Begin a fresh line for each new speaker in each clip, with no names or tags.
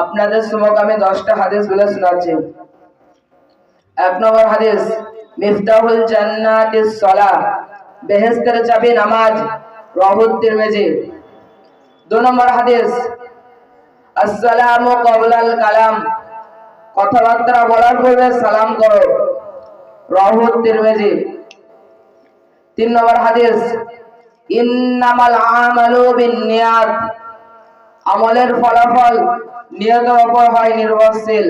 আপনাদের সমক আমি দশটা হাদিস বলে শোনাচ্ছি। এক নম্বর হাদিস, মিফতাহুল জান্নাতিস সালাহ, বেহেশতের চাবি নামাজ রাহুত তিরমিজি। দু নম্বর হাদিস, আসসালামু কবলাল কালাম, কথাবার্তা বলার পূর্বে সালাম করো রাহুত তিরমিজি। তিন নম্বর হাদিস, ইন্নামাল আমালু আমলের ফলাফল নিয়তের উপর হয় নির্ভরশীল।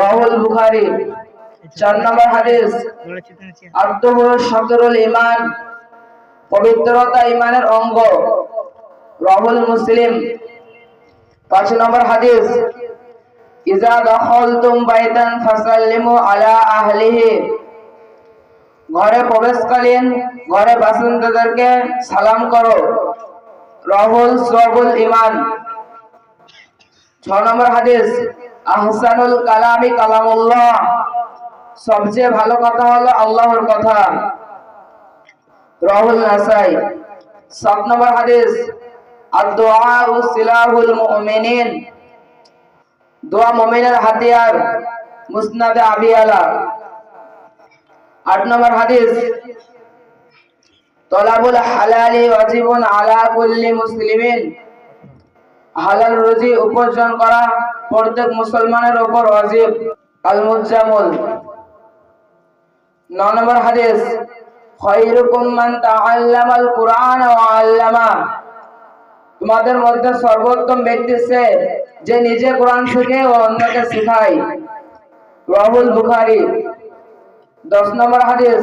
রাহুল বুখারী, চার নম্বর হাদিস, আব্দুহ সদরুল ইমান পবিত্রতা ইমানের অঙ্গ। রাহুল মুসলিম, পাঁচ নম্বর হাদিস, ইজা দখলতুম বাইতান ফাসাল্লিমু আলা আহলিহি। ঘরে প্রবেশকালীন, ঘরে বাসিন্দাদেরকে সালাম করো। রাহুল সবুল ইমান। ছ নম্বর হাদিস, আহসানুল কালামি কালামুল্লাহ। সবচেয়ে ভালো কথা হলো আল্লাহর কথা। রাহুল নাসাই। সাত নম্বর হাদিস দোয়া মুমিনের হাতিয়ার, মুসনাদে আবি আলা। আট নম্বর হাদিস তলাবুল হালালি ওয়াজিবুন আলা কুল্লি মুসলিমিন। হালাল রুজি উপার্জন করা প্রত্যেক মুসলমানের উপর ওয়াজিব। আল মুজামুল ন নম্বর হাদিস, খায়রুকুম মান তাআল্লামাল কুরআন ওয়া আল্লামা। তোমাদের মধ্যে সর্বোত্তম ব্যক্তি সে যে নিজে কোরআন শিখে ও অন্যকে শেখায়। রাহুল বুখারী। দশ নম্বর হাদিস